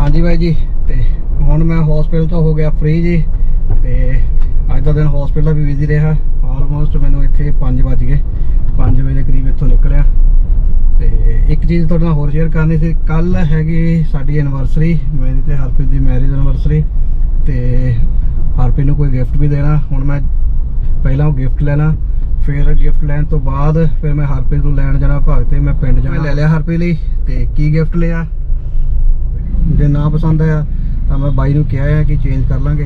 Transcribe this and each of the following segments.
ਹਾਂਜੀ ਬਾਈ ਜੀ, ਤੇ ਹੁਣ ਮੈਂ ਹਸਪੀਟਲ ਤੋਂ ਹੋ ਗਿਆ ਫ੍ਰੀ ਜੀ, ਤੇ ਅੱਜ ਦਾ ਦਿਨ ਹਸਪੀਟਲ ਦਾ ਵੀ ਬਿਜ਼ੀ ਰਿਹਾ। ਆਲਮੋਸਟ ਮੈਨੂੰ ਇੱਥੇ 5 ਵਜ ਗਏ 5 ਵਜੇ ਦੇ ਕਰੀਬ ਇੱਥੋਂ ਨਿਕਲਿਆ। ਤੇ ਇੱਕ ਚੀਜ਼ ਤੁਹਾਡੇ ਨਾਲ ਹੋਰ ਸ਼ੇਅਰ ਕਰਨੀ ਸੀ ਕੱਲ ਹੈਗੀ ਸਾਡੀ ਐਨਵਰਸਰੀ ਮੇਰੀ ਤੇ ਹਰਪ੍ਰੀਤ ਦੀ ਮੈਰਿਜ ਐਨਵਰਸਰੀ ਤੇ ਹਰਪ੍ਰੀਤ ਨੂੰ ਕੋਈ ਗਿਫਟ ਵੀ ਦੇਣਾ। ਹੁਣ ਮੈਂ ਪਹਿਲਾਂ ਉਹ ਗਿਫਟ ਲੈਣਾ, ਫਿਰ ਗਿਫਟ ਲੈਣ ਤੋਂ ਬਾਅਦ ਫਿਰ ਮੈਂ ਹਰਪ੍ਰੀਤ ਨੂੰ ਲੈਣ ਜਾਣਾ ਭਾਗ ਤੇ ਮੈਂ ਪਿੰਡ ਜਾਣਾ। ਮੈਂ ਲੈ ਲਿਆ ਹਰਪ੍ਰੀਤ ਲਈ, ਤੇ ਕੀ ਗਿਫਟ ਲਿਆ? ਜੇ ਨਾ ਪਸੰਦ ਆਇਆ ਤਾਂ ਮੈਂ ਬਾਈ ਨੂੰ ਕਿਹਾ ਹੈ ਕਿ ਚੇਂਜ ਕਰ ਲਾਂਗੇ।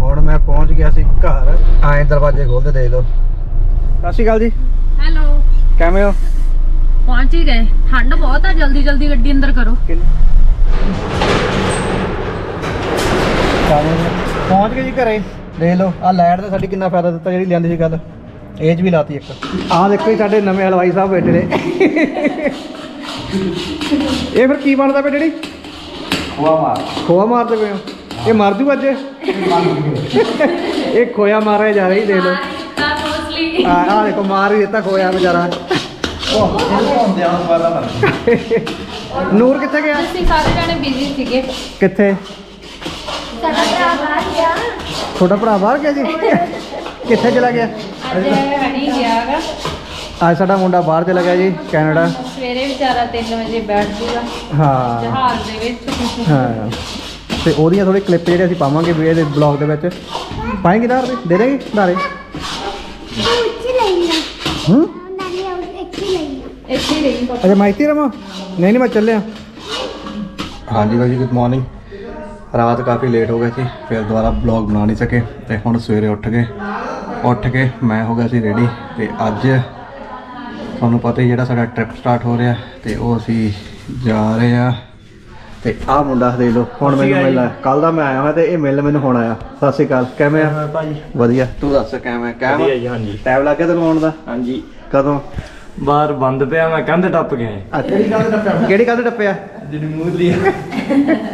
ਹੁਣ ਮੈਂ ਪਹੁੰਚ ਗਿਆ ਸੀ ਘਰ। ਆਏ ਦਰਵਾਜ਼ੇ ਖੋਲਦੇ ਦੇਖ ਲਓ। ਸਤਿ ਸ਼੍ਰੀ ਅਕਾਲ ਜੀ। ਹੈਲੋ ਕਿਵੇਂ ਹੋ? ਪਹੁੰਚ ਹੀ ਗਏ। ਠੰਡ ਬਹੁਤ ਆ ਜਲਦੀ ਜਲਦੀ ਗੱਡੀ ਅੰਦਰ ਕਰੋ। ਪਹੁੰਚ ਗਏ ਜੀ ਘਰੇ। ਦੇਖ ਲਓ ਆ ਲਾਈਟ ਦਾ ਸਾਡੀ ਕਿੰਨਾ ਫਾਇਦਾ ਦਿੱਤਾ ਜਿਹੜੀ ਲਿਆਂਦੀ ਸੀ ਗੱਲ। ਏਜ ਵੀ ਲਾਤੀ ਇੱਕ। ਆਹ ਦੇਖੋ ਜੀ ਸਾਡੇ ਨਵੇਂ ਹਲਵਾਈ ਸਾਹਿਬ ਬੈਠੇ ਨੇ। ਇਹ ਫਿਰ ਕੀ ਬਣਦਾ ਪਿਆ ਜਿਹੜੀ? ਖੋਆ ਮਾਰ। ਖੋਆ ਮਾਰਦੇ ਪਏ ਹੋ। ਇਹ ਮਰ ਜੂ ਅੱਜ? ਇਹ ਖੋਇਆ ਮਾਰਿਆ ਜਾ ਰਹੀ ਦੇਖ ਲਓ। ਆ ਆ ਦੇਖੋ ਮਾਰ ਹੀ ਦਿੱਤਾ ਖੋਇਆ ਵਿਚਾਰਾ। ਨੂਰ ਕਿੱਥੇ ਗਿਆ? ਅਸੀਂ ਸਾਰੇ ਜਾਣੇ ਬਿਜ਼ੀ ਸੀਗੇ। ਕਿੱਥੇ? ਸਾਡਾ ਭਰਾ ਬਾਹਰ ਗਿਆ। ਛੋਟਾ ਭਰਾ ਬਾਹਰ ਗਿਆ ਜੀ? ਕਿੱਥੇ ਚਲਾ ਗਿਆ? ਅੱਜ ਹਣੀ ਗਿਆਗਾ ਅੱਜ ਸਾਡਾ ਮੁੰਡਾ ਬਾਹਰ ਚਲਾ ਗਿਆ ਜੀ ਕੈਨੇਡਾ। ਸਵੇਰੇ ਵਿਚਾਰਾ 3 ਵਜੇ ਬੈਠ ਜੂਗਾ ਹਾਂ। ਜਹਾਜ਼ ਦੇ ਵਿੱਚ। ਹਾਂ। ਤੇ ਉਹਦੀਆਂ ਥੋੜੀ ਕਲਿੱਪ ਜਿਹੜੇ ਅਸੀਂ ਪਾਵਾਂਗੇ ਵੀਡੀਓ ਦੇ ਬਲੌਗ ਦੇ ਵਿੱਚ। ਪਾਏਂਗੇ ਧਾਰ ਦੇ ਦੇ ਦੇਗੀ ਧਾਰੇ? ਹੂੰ? ਇੱਥੇ ਹੀ ਰਹੀ ਅਜੇ ਮਾਈਤੀ ਰਮਾ ਨਹੀਂ ਨਹੀਂ ਮੈਂ ਚੱਲਿਆ। ਹਾਂਜੀ ਭਾਜੀ ਗੁੱਡ ਮਾਰਨਿੰਗ ਰਾਤ ਕਾਫੀ ਲੇਟ ਹੋ ਗਏ ਸੀ ਫਿਰ ਦੁਬਾਰਾ ਬਲੌਗ ਬਣਾ ਨਹੀਂ ਸਕੇ ਤੇ ਹੁਣ ਸਵੇਰੇ ਉੱਠ ਕੇ ਉੱਠ ਕੇ ਮੈਂ ਹੋ ਗਿਆ ਸੀ ਰੈਡੀ ਤੇ ਅੱਜ ਤੁਹਾਨੂੰ ਪਤਾ ਹੀ ਜਿਹੜਾ ਸਾਡਾ ਟ੍ਰਿਪ ਸਟਾਰਟ ਹੋ ਰਿਹਾ ਤੇ ਉਹ ਅਸੀਂ ਜਾ ਰਹੇ ਆ ਤੇ ਆਹ ਮੁੰਡਾ ਦੇਖ ਲਓ ਹੁਣ ਮੈਨੂੰ ਮਿਲਿਆ ਕੱਲ ਦਾ ਮੈਂ ਆਇਆ ਹਾਂ ਤੇ ਇਹ ਮਿਲ ਮੈਨੂੰ ਹੁਣ ਆਇਆ। ਸਤਿ ਸ਼੍ਰੀ ਅਕਾਲ ਕਿਵੇਂ ਆ? ਭਾਜੀ। ਵਧੀਆ। ਤੂੰ ਦੱਸ ਕਿਵੇਂ ਵਧੀਆ ਕਿਵੇਂ ਜੀ ਹਾਂਜੀ। ਟਾਈਮ ਲੱਗ ਗਿਆ ਤੈਨੂੰ ਆਉਣ ਦਾ? ਹਾਂਜੀ। ਕਦੋਂ? ਬਾਹਰ ਬੰਦ ਪਿਆ ਮੈਂ ਕੰਧ ਟੱਪ ਗਿਆ ਕਿਹੜੀ ਗੱਲ ਟੱਪਿਆ? ਕਿਹੜੀ ਗੱਲ ਟੱਪਿਆ? ਜਿਹੜੀ ਮੂੰਹ ਦੀ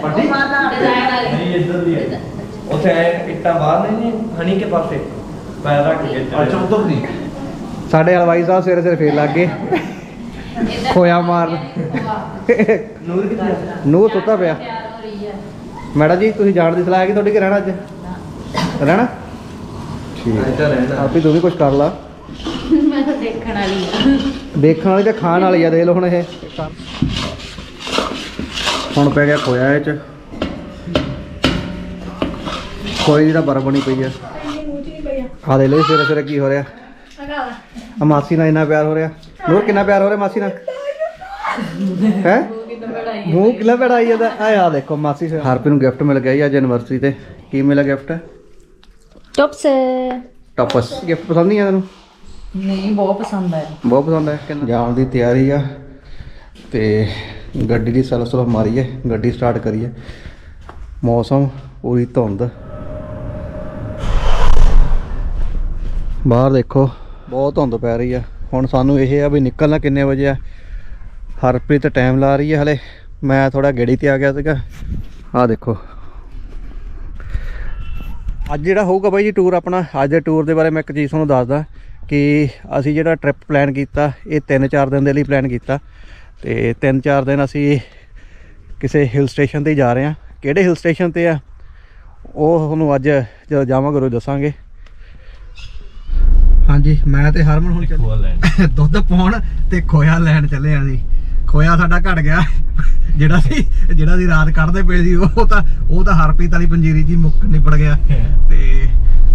ਪੱਟੀ ਨਹੀਂ ਇੱਧਰ ਦੀ ਹੈ। ਉੱਥੇ ਇੱਟਾਂ ਬਾਹਰ ਨੇ ਜੀ ਹਣੀ ਕੇ ਪਾਸੇ। ਪੈਰ ਰੱਖ ਕੇ ਅੱਛਾ ਉਧਰ ਦੀ ਸਾਡੇ ਹਲਵਾਈ ਸਾਹਿਬ ਸਵੇਰੇ ਸਵੇਰੇ ਫੇਰ ਲੱਗ ਗਏ। ਖੋਇਆ ਮਾਰ ਨੂਰ ਕਿੱਥੇ ਨੂਰ ਸੁੱਤਾ ਪਿਆ। ਮੈਡਮ ਜੀ ਤੁਸੀਂ ਜਾਣ ਦੀ ਸਲਾਹ ਹੈ ਕਿ ਤੁਹਾਡੀ ਕਿ ਰਹਿਣਾ ਅੱਜ? ਰਹਿਣਾ? ਠੀਕ। ਆਪੀ ਤੂੰ ਵੀ ਕੁਝ ਕਰ ਲਾ। ਮੈਂ ਤਾਂ ਦੇਖਣ ਵਾਲੀ ਆ। ਦੇਖਣ ਵਾਲੀ ਤੇ ਖਾਣ ਵਾਲੀ ਆ ਦੇਖ ਲਓ ਹੁਣ ਇਹ। ਹੁਣ ਪੈ ਗਿਆ ਖੋਇਆ ਇਹ ਚ। ਖੋਏ ਦੀ ਤਾਂ ਬਰਫ ਬਣੀ ਪਈ ਆ ਆ ਦੇ ਲੋ ਸਵੇਰੇ ਸਵੇਰੇ ਕੀ ਹੋ ਰਿਹਾ? ਆ ਮਾਸੀ ਨਾਲ ਇੰਨਾ ਪਿਆਰ ਹੋ ਰਿਹਾ। ਨੂਰ ਕਿੰਨਾ ਪਿਆਰ ਹੋ ਰਿਹਾ ਮਾਸੀ ਨਾਲ? ਹੈ? ਮੂੰਹ ਕਿਲਾ ਬੜਾਈ ਜਾਂਦਾ? ਆ ਆ ਦੇਖੋ ਮਾਸੀ ਹਰਪੀ ਨੂੰ ਗਿਫਟ ਮਿਲ ਗਿਆ ਜੀ ਅੱਜ ਐਨਵਰਸਰੀ ਤੇ। ਕੀ ਮਿਲਿਆ ਗਿਫਟ ਟੌਪਸ ਟਾਪਸ ਗਿਫਟ ਪਸੰਦ ਨਹੀਂ ਆ ਤੈਨੂੰ? ਨਹੀਂ ਬਹੁਤ ਪਸੰਦ ਆਇਆ। ਬਹੁਤ ਪਸੰਦ ਹੈ ਕਿ ਜਾਣ ਦੀ ਤਿਆਰੀ ਆ ਤੇ ਗੱਡੀ ਦੀ ਸਲੋ ਸਲੋ ਮਾਰੀ ਹੈ ਗੱਡੀ ਸਟਾਰਟ ਕਰੀਏ ਮੌਸਮ ਪੂਰੀ ਧੁੰਦ। ਬਾਹਰ ਦੇਖੋ, ਬਹੁਤ ਧੁੰਦ ਪੈ ਰਹੀ ਆ। ਹੁਣ ਸਾਨੂੰ ਇਹ ਆ ਵੀ ਨਿਕਲਣਾ ਕਿੰਨੇ ਵਜੇ ਆ। ਹਰਪ੍ਰੀਤ ਟਾਈਮ ਲਾ ਰਹੀ ਹੈ ਹਲੇ। ਮੈਂ ਥੋੜਾ ਗੇੜੀ ਤੇ ਆ ਗਿਆ ਸੀਗਾ। ਆਹ ਦੇਖੋ। ਅੱਜ ਜਿਹੜਾ ਹੋਊਗਾ ਬਾਈ ਜੀ ਟੂਰ ਆਪਣਾ, ਅੱਜ ਦੇ ਟੂਰ ਦੇ ਬਾਰੇ ਮੈਂ ਇੱਕ ਚੀਜ਼ ਤੁਹਾਨੂੰ ਦੱਸਦਾ ਕਿ ਅਸੀਂ ਜਿਹੜਾ ਟ੍ਰਿਪ ਪਲਾਨ ਕੀਤਾ, ਇਹ 3-4 ਦਿਨ ਦੇ ਲਈ ਪਲਾਨ ਕੀਤਾ। ਤੇ 3-4 ਦਿਨ ਅਸੀਂ ਕਿਸੇ ਹਿਲ ਸਟੇਸ਼ਨ ਤੇ ਹੀ ਜਾ ਰਹੇ ਹਾਂ। ਕਿਹੜੇ ਹਿਲ ਸਟੇਸ਼ਨ ਤੇ ਆ? ਉਹ ਤੁਹਾਨੂੰ ਅੱਜ ਜਦੋਂ ਜਾਵਾਂਗੇ ਉਹ ਦੱਸਾਂਗੇ। ਹਾਂਜੀ ਮੈਂ ਤੇ ਹਰਮਨ ਹੁਣ ਖੋਆ ਲੈਣ। ਦੁੱਧ ਪਾਉਣ ਤੇ ਖੋਇਆ ਲੈਣ ਚੱਲੇ ਆ ਜੀ। ਖੋਇਆ ਸਾਡਾ ਘਟ ਗਿਆ। ਜਿਹੜਾ ਸੀ ਜਿਹੜਾ ਸੀ ਰਾਤ ਕੱਢਦੇ ਪਏ ਸੀ ਉਹ ਤਾਂ ਉਹ ਤਾਂ ਹਰਪ੍ਰੀਤ ਵਾਲੀ ਪੰਜੀਰੀ ਜੀ ਮੁੱਕ ਨਿਬੜ ਗਿਆ। ਤੇ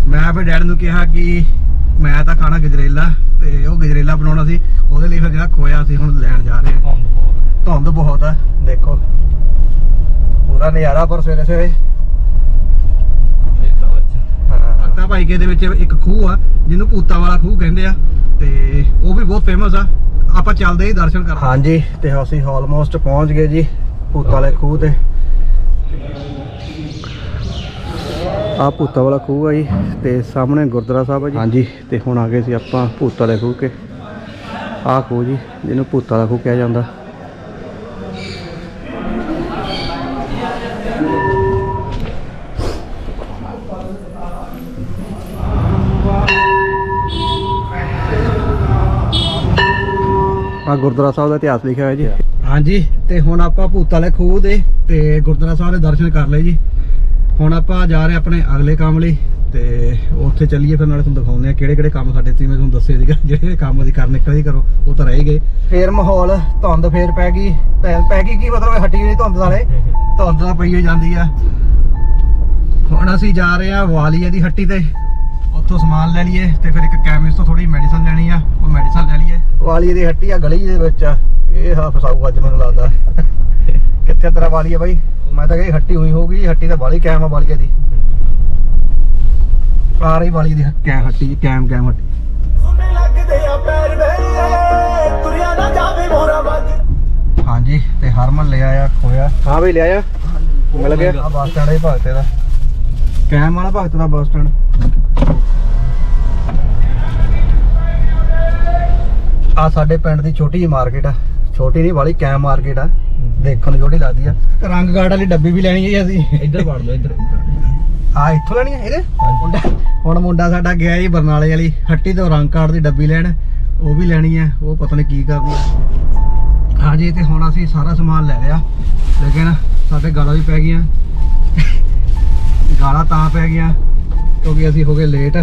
ਮੈਂ ਫਿਰ ਡੈਡ ਨੂੰ ਕਿਹਾ ਕਿ ਮੈਂ ਤਾਂ ਖਾਣਾ ਗਜਰੇਲਾ ਤੇ ਉਹ ਗਜਰੇਲਾ ਬਣਾਉਣਾ ਸੀ। ਉਹਦੇ ਲਈ ਫਿਰ ਜਿਹੜਾ ਖੋਇਆ ਸੀ ਹੁਣ ਲੈਣ ਜਾ ਰਹੇ ਹਾਂ ਧੁੰਦ ਬਹੁਤ ਆ। ਦੇਖੋ ਪੂਰਾ ਨਜ਼ਾਰਾ ਪਰ ਸਵੇਰੇ ਸਵੇਰੇ ਅੱਤਾ ਭਾਈ ਕੇ ਦੇ ਵਿੱਚ ਇੱਕ ਖੂਹ ਆ ਜਿਹਨੂੰ ਭੂਤਾ ਵਾਲਾ ਖੂਹ ਕਹਿੰਦੇ ਆ ਤੇ ਉਹ ਵੀ ਬਹੁਤ ਫੇਮਸ ਆ। ਆਪਾਂ ਚੱਲਦੇ ਹੀ ਦਰਸ਼ਨ ਕਰ ਹਾਂਜੀ ਤੇ ਅਸੀਂ ਆਲਮੋਸਟ ਪਹੁੰਚ ਗਏ ਜੀ ਭੂਤਾ ਵਾਲੇ ਖੂਹ ਤੇ। ਆ ਭੂਤਾ ਵਾਲਾ ਖੂਹ ਆ ਜੀ ਤੇ ਸਾਹਮਣੇ ਗੁਰਦੁਆਰਾ ਸਾਹਿਬ ਆ ਜੀ। ਹਾਂਜੀ। ਤੇ ਹੁਣ ਆ ਗਏ ਸੀ ਆਪਾਂ ਭੂਤਾ ਵਾਲੇ ਖੂਹ ਕੇ। ਆ ਖੂਹ ਜੀ ਜਿਹਨੂੰ ਭੂਤਾ ਵਾਲਾ ਖੂਹ ਕਿਹਾ ਜਾਂਦਾ। ਆ ਗੁਰਦੁਆਰਾ ਸਾਹਿਬ ਦਾ ਇਤਿਹਾਸ ਲਿਖਿਆ ਹੋਇਆ ਜੀ। ਹਾਂਜੀ ਤੇ ਹੁਣ ਆਪਾਂ ਭੂਤ ਵਾਲੇ ਖੂਹ ਦੇ ਤੇ ਗੁਰਦੁਆਰਾ ਸਾਹਿਬ ਦੇ ਦਰਸ਼ਨ ਕਰ ਲਏ ਜੀ। ਹੁਣ ਆਪਾਂ ਜਾ ਰਹੇ ਆਪਣੇ ਅਗਲੇ ਕੰਮ ਲਈ ਤੇ ਉੱਥੇ ਚੱਲੀਏ ਫਿਰ ਨਾਲੇ ਤੁਹਾਨੂੰ ਦਿਖਾਉਂਦੇ ਆ ਕਿਹੜੇ ਕਿਹੜੇ ਕੰਮ ਸਾਡੇ ਤੇ ਮੈਂ ਤੁਹਾਨੂੰ ਦੱਸੇ ਸੀਗਾ ਜਿਹੜੇ ਕੰਮ ਅਸੀਂ ਕਰਨ ਨਿਕਲ ਹੀ ਕਰੋ ਉਹ ਤਾਂ ਰਹਿ ਹੀ ਗਏ। ਫੇਰ ਮਾਹੌਲ ਧੁੰਦ ਫੇਰ ਪੈ ਗਈ ਪੈ ਗਈ ਕੀ ਮਤਲਬ ਹਟੀ ਨਹੀਂ ਧੁੰਦ ਵਾਲੇ ਧੁੰਦ ਤਾਂ ਪਈ ਹੋਈ ਜਾਂਦੀ ਆ। ਹੁਣ ਅਸੀਂ ਜਾ ਰਹੇ ਆ ਵਾਲੀਆ ਦੀ ਹੱਟੀ ਤੇ ਉੱਥੋਂ ਸਮਾਨ ਲੈ ਲਈਏ ਤੇ ਫਿਰ ਇੱਕ ਕੈਮਿਸਟ ਤੋਂ ਥੋੜੀ ਮੈਡੀਸਨ ਲੈਣੀ ਆ। ਉਹ ਮੈਡੀਸਨ ਲੈ ਲਈਏ। ਵਾਲੀਆ ਦੀ ਹੱਟੀ ਆ ਗਲੀ ਦੇ ਵਿੱਚ ਆ। ਇਹ ਹਾ ਫਸਾਊ ਅੱਜ ਮੈਨੂੰ ਲੱਗਦਾ। ਕਿੱਥੇ ਤੇਰਾ ਵਾਲੀਆ ਬਾਈ? ਮੈਂ ਤਾਂ ਕਹੀ ਹੱਟੀ ਹੋਈ ਹੋਊਗੀ ਹੱਟੀ ਤਾਂ ਬਾਲੀ ਕੈਮ ਆ ਵਾਲੀਆ ਦੀ। ਆ ਰਹੀ ਵਾਲੀ ਦੀ ਕੈਮ ਹੱਟੀ ਕੈਮ ਕੈਮ ਹੱਟੀ। ਸੁਣਨੇ ਲੱਗਦੇ ਆ ਪੈਰ ਵੇ ਤੁਰਿਆ ਨਾ ਜਾਵੇ ਮੋਰਾ ਵੱਜ ਹਾਂਜੀ ਤੇ ਹਰਮਨ ਲੈ ਆਇਆ ਖੋਇਆ। ਹਾਂ ਵੀ ਲਿਆਇਆ ਮਿਲ ਗਿਆ। ਆ ਬੱਸ ਸਟੈਂਡ ਹੈ ਭਗਤੇ ਦਾ। ਕੈਮ ਵਾਲਾ ਭਗਤ ਦਾ ਬੱਸ ਸਟੈਂਡ। ਆ ਸਾਡੇ ਪਿੰਡ ਦੀ ਛੋਟੀ ਜਿਹੀ ਮਾਰਕੀਟ ਆ। ਛੋਟੀ ਨਹੀਂ ਵਾਲੀ ਕੈਮ ਮਾਰਕੀਟ ਆ। ਦੇਖਣ ਨੂੰ ਛੋਟੀ ਲੱਗਦੀ ਆ। ਰੰਗ ਗਾਰਡ ਵਾਲੀ ਡੱਬੀ ਵੀ ਲੈਣੀ ਹੈ ਜੀ ਅਸੀਂ। ਇੱਧਰ ਵੜ ਲਓ ਇੱਧਰ। ਆ ਇੱਥੋਂ ਲੈਣੀ ਹੈ ਇਹਦੇ? ਮੁੰਡਾ ਹੁਣ ਮੁੰਡਾ ਸਾਡਾ ਗਿਆ ਜੀ ਬਰਨਾਲੇ ਵਾਲੀ ਹੱਟੀ ਤੋਂ ਰੰਗ ਕਾਰਡ ਦੀ ਡੱਬੀ ਲੈਣ। ਉਹ ਵੀ ਲੈਣੀ ਹੈ ਉਹ ਪਤਾ ਨਹੀਂ ਕੀ ਕਰਦੀ ਹੈ ਹਾਂਜੀ ਤੇ ਹੁਣ ਅਸੀਂ ਸਾਰਾ ਸਮਾਨ ਲੈ ਲਿਆ। ਲੇਕਿਨ ਸਾਡੇ ਗਾਲਾਂ ਵੀ ਪੈ ਗਈਆਂ। ਗਾਲਾਂ ਤਾਂ ਪੈ ਗਈਆਂ ਕਿਉਂਕਿ ਅਸੀਂ ਹੋ ਗਏ ਲੇਟ।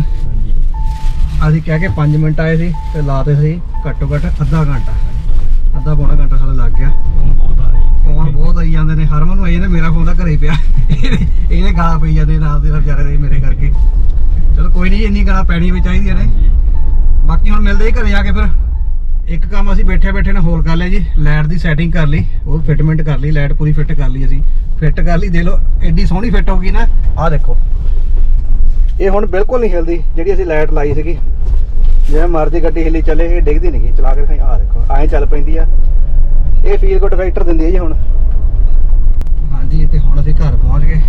ਅਸੀਂ ਕਹਿ ਕੇ 5 ਮਿੰਟ ਆਏ ਸੀ ਤੇ ਲਾਤੇ ਸੀ ਘੱਟੋ ਘੱਟ ਅੱਧਾ ਘੰਟਾ। ਅੱਧਾ ਪੌਣਾ ਘੰਟਾ ਸਾਡਾ ਲੱਗ ਗਿਆ। ਫੋਨ ਬਹੁਤ ਆਈ ਜਾਂਦੇ ਨੇ। ਹਰਮਨ ਨੂੰ ਆਈ ਜਾਂਦੇ, ਮੇਰਾ ਫੋਨ ਤਾਂ ਘਰੇ ਪਿਆ। ਇਹਦੇ- ਇਹਦੇ ਗਾਲਾਂ ਪਈ ਜਾਂਦੇ ਨਾਲ ਦੇ ਨਾਲ ਵਿਚਾਰੇ ਦੇ ਮੇਰੇ ਕਰਕੇ। ਚਲੋ ਕੋਈ ਨਹੀਂ ਇੰਨੀ ਗਾਲਾਂ ਪੈਣੀ ਵੀ ਚਾਹੀਦੀਆਂ ਨੇ। ਬਾਕੀ ਹੁਣ ਮਿਲਦੇ ਹੀ ਘਰੇ ਜਾ ਕੇ ਫਿਰ। ਇੱਕ ਕੰਮ ਅਸੀਂ ਬੈਠੇ ਬੈਠੇ ਨੇ ਹੋਰ ਕਰ ਲਿਆ ਜੀ। ਲਾਈਟ ਦੀ ਸੈਟਿੰਗ ਕਰ ਲਈ, ਉਹ ਫਿਟਮੈਂਟ ਕਰ ਲਈ, ਲਾਈਟ ਪੂਰੀ ਫਿੱਟ ਕਰ ਲਈ ਅਸੀਂ। ਫਿੱਟ ਕਰ ਲਈ ਦੇ ਲਓ, ਐਡੀ ਸੋਹਣੀ ਫਿੱਟ ਹੋ ਗਈ ਨਾ। ਆਹ ਦੇਖੋ। ਇਹ ਹੁਣ ਬਿਲਕੁਲ ਨਹੀਂ ਹਿਲਦੀ ਜਿਹੜੀ ਅਸੀਂ ਲਾਈਟ ਲਾਈ ਸੀਗੀ। ਜਿਵੇਂ ਮਰਜ਼ੀ ਗੱਡੀ ਹਿੱਲੀ ਚੱਲੇ ਇਹ ਡਿੱਗਦੀ ਨਹੀਂ ਚਲਾ ਕੇ ਦਿਖਾਈ ਆਹ ਦੇਖੋ ਐਂ ਚੱਲ ਪੈਂਦੀ ਆ। ਇਹ ਫੀਲ ਗੁੱਡ ਫੈਕਟਰ ਦਿੰਦੀ ਹੈ ਜੀ ਹੁਣ। ਹਾਂਜੀ ਤੇ ਹੁਣ ਅਸੀਂ ਘਰ ਪਹੁੰਚ ਗਏ।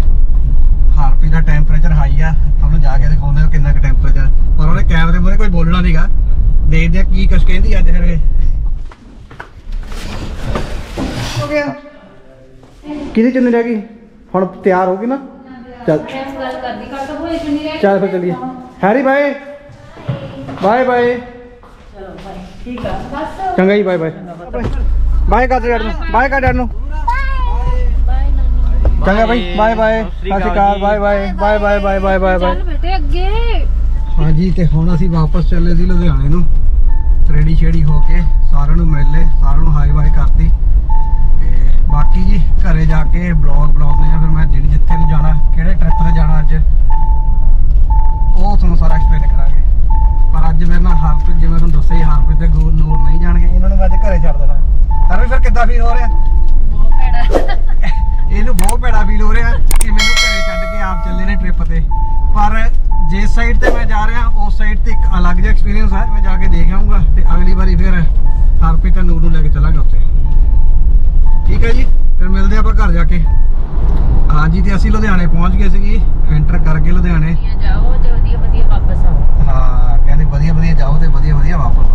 ਹਾਰਪੀ ਦਾ ਟੈਂਪਰੇਚਰ ਹਾਈ ਆ। ਤੁਹਾਨੂੰ ਜਾ ਕੇ ਦਿਖਾਉਂਦੇ ਹਾਂ ਕਿੰਨਾ ਕੁ ਟੈਂਪਰੇਚਰ ਪਰ ਉਹਨੇ ਕੈਮਰੇ ਮੂਹਰੇ ਕੋਈ ਬੋਲਣਾ ਨਹੀਂਗਾ ਦੇਖਦੇ ਆ ਕੀ ਕੁਛ ਕਹਿੰਦੀ ਅੱਜ ਫਿਰ ਹੋ ਗਿਆ। ਕਿਹਦੀ ਚੁੰਨੀ ਰਹਿ ਗਈ? ਹੁਣ ਤਿਆਰ ਹੋ ਗਈ ਨਾ? ਚੱਲ। ਗੱਲ ਕਰਦੀ ਕੱਲ ਤਾਂ ਹੋਈ ਚੁੰਨੀ ਰਹਿ ਚੱਲ ਫਿਰ ਚੱਲੀਏ। Harry bye. Bye bye. ਚਲੋ ਬਾਈ ਠੀਕ ਆ ਬਸ ਚੰਗਾ ਜੀ ਬਾਏ ਬਾਏ। ਬਾਏ ਕਰ ਡੈਡ ਨੂੰ ਬਾਏ ਕਰ ਡੈਡ ਨੂੰ। ਚੰਗਾ ਬਾਈ ਬਾਏ ਬਾਏ। ਸਤਿ ਸ਼੍ਰੀ ਅਕਾਲ bye bye. Bye bye bye bye bye bye. ਚੱਲ ਬੇਟੇ ਅੱਗੇ ਹਾਂਜੀ ਤੇ ਹੁਣ ਅਸੀਂ ਵਾਪਸ ਚੱਲੇ ਸੀ ਲੁਧਿਆਣੇ ਨੂੰ। ਰੈਡੀ ਸ਼ੇਡੀ ਹੋ ਕੇ ਸਾਰਿਆਂ ਨੂੰ ਮਿਲ ਲਏ ਸਾਰਿਆਂ ਨੂੰ ਹਾਈ ਬਾਈ ਕਰਤੀ। ਬਾਕੀ ਜੀ ਘਰੇ ਜਾ ਕੇ ਬਲੌਗ ਬਣਾਉਂਦੇ ਆ ਫਿਰ ਮੈਂ ਜਿਹੜੀ ਜਿੱਥੇ ਨੂੰ ਜਾਣਾ ਕਿਹੜੇ ਟ੍ਰਿਪ ਤੇ ਜਾਣਾ ਅੱਜ ਉਹ ਤੁਹਾਨੂੰ ਸਾਰਾ ਐਕਸਪਲੇਨ ਕਰਾਂਗੇ। ਪਰ ਅੱਜ ਮੇਰੇ ਨਾਲ ਹਰਪ੍ਰੀਤ ਜਿਵੇਂ ਤੁਹਾਨੂੰ ਦੱਸਿਆ ਹੀ ਹਰਪ੍ਰੀਤ ਤੇ ਗੂਰ ਨੂਰ ਨਹੀਂ ਜਾਣਗੇ ਇਹਨਾਂ ਨੂੰ ਮੈਂ ਅੱਜ ਘਰੇ ਛੱਡ ਦੇਣਾ। ਹਰਪ੍ਰੀਤ ਫਿਰ ਕਿੱਦਾਂ ਫੀਲ ਹੋ ਰਿਹਾ? ਬਹੁਤ ਭੈੜਾ। ਇਹਨੂੰ ਬਹੁਤ ਭੈੜਾ ਫੀਲ ਹੋ ਰਿਹਾ ਕਿ ਮੈਨੂੰ ਘਰੇ ਛੱਡ ਕੇ ਆਪ ਚੱਲੇ ਨੇ ਟ੍ਰਿਪ ਤੇ। ਪਰ ਜਿਸ ਸਾਈਡ ਤੇ ਮੈਂ ਜਾ ਰਿਹਾ ਉਸ ਸਾਈਡ ਤੇ ਇੱਕ ਅਲੱਗ ਜਿਹਾ ਐਕਸਪੀਰੀਅੰਸ ਹੈ ਮੈਂ ਜਾ ਕੇ ਦੇਖ ਆਊਂਗਾ ਤੇ ਅਗਲੀ ਵਾਰੀ ਫਿਰ ਹਰਪ੍ਰੀਤ ਤੇ ਨੂਰ ਨੂੰ ਲੈ ਕੇ ਚੱਲਾਂਗੇ ਉੱਥੇ। ਠੀਕ ਹੈ ਜੀ ਫਿਰ ਮਿਲਦੇ ਆਪਾਂ ਘਰ ਜਾ ਕੇ। ਹਾਂਜੀ ਤੇ ਅਸੀਂ ਲੁਧਿਆਣੇ ਪਹੁੰਚ ਗਏ ਸੀਗੇ ਐਂਟਰ ਕਰਕੇ ਲੁਧਿਆਣੇ। ਜਾਓ ਤੇ ਵਧੀਆ ਵਧੀਆ ਵਾਪਸ ਆਓ। ਹਾਂ ਕਹਿੰਦੇ ਵਧੀਆ ਵਧੀਆ ਜਾਓ ਤੇ ਵਧੀਆ ਵਧੀਆ ਵਾਪਸ